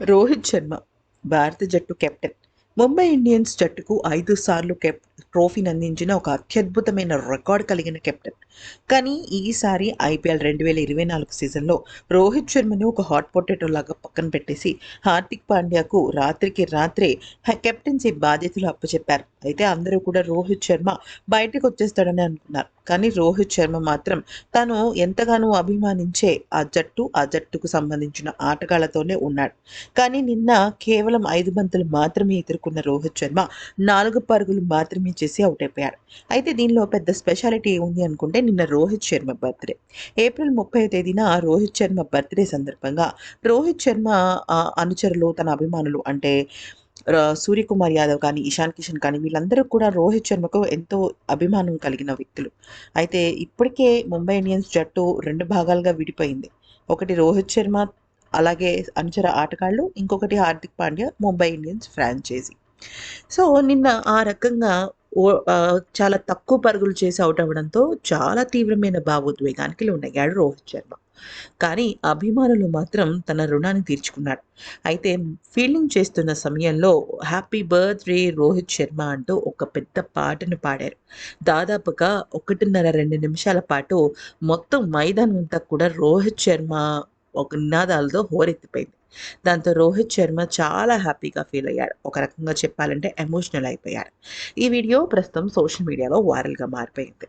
రోహిత్ శర్మ భారత జట్టు captain. Mumbai Indians జట్టుకు ఐదు సార్లు కెప్ ట్రోఫీని అందించిన ఒక అత్యద్భుతమైన రికార్డ్ కలిగిన కెప్టెన్. కానీ ఈసారి ఐపీఎల్ రెండు వేల ఇరవై నాలుగు సీజన్లో రోహిత్ శర్మని ఒక హాట్ పొటాటో లాగా పక్కన పెట్టేసి హార్దిక్ పాండ్యాకు రాత్రికి రాత్రే కెప్టెన్సీ బాధ్యతలు అప్పచెప్పారు. అయితే అందరూ కూడా రోహిత్ శర్మ బయటకు వచ్చేస్తాడని అనుకున్నారు. కానీ రోహిత్ శర్మ మాత్రం తను ఎంతగానో అభిమానించే ఆ జట్టు ఆ జట్టుకు సంబంధించిన ఆటగాళ్ళతోనే ఉన్నాడు. కానీ నిన్న కేవలం ఐదు బంతులు మాత్రమే ఎదుర్కొన్న రోహిత్ శర్మ నాలుగు పరుగులు మాత్రమే చేసి అవుట్ అయిపోయారు. అయితే దీనిలో పెద్ద స్పెషాలిటీ ఉంది అనుకుంటే నిన్న రోహిత్ శర్మ బర్త్డే ఏప్రిల్ ముప్పై తేదీన రోహిత్ శర్మ బర్త్డే సందర్భంగా రోహిత్ శర్మ అనుచరులు తన అభిమానులు అంటే సూర్యకుమార్ యాదవ్ కానీ ఇషాన్ కిషన్ కానీ వీళ్ళందరూ కూడా రోహిత్ శర్మకు ఎంతో అభిమానం కలిగిన వ్యక్తులు. అయితే ఇప్పటికే ముంబై ఇండియన్స్ జట్టు రెండు భాగాలుగా విడిపోయింది. ఒకటి రోహిత్ శర్మ అలాగే అనుచర ఆటగాళ్ళు ఇంకొకటి Hardik Pandya Mumbai Indians franchise so నిన్న ఆ రకంగా చాలా తక్కువ పరుగులు చేసి అవుట్ అవ్వడంతో చాలా తీవ్రమైన భావోద్వేగానికి లోనయ్యాడు రోహిత్ శర్మ. కానీ అభిమానులు మాత్రం తన రుణాన్ని తీర్చుకున్నాడు అయితే ఫీల్డింగ్ చేస్తున్న సమయంలో హ్యాపీ బర్త్డే రోహిత్ శర్మ అంటూ ఒక పెద్ద పాటను పాడారు. దాదాపుగా ఒకటిన్నర రెండు నిమిషాల పాటు మొత్తం మైదానం అంతా కూడా రోహిత్ శర్మ ఒక నినాదాలతో హోరెత్తిపోయింది. దాంతో రోహిత్ శర్మ చాలా హ్యాపీగా ఫీల్ అయ్యాడు. ఒక రకంగా చెప్పాలంటే ఎమోషనల్ అయిపోయాడు. ఈ వీడియో ప్రస్తుతం సోషల్ మీడియాలో వైరల్గా మారిపోయింది.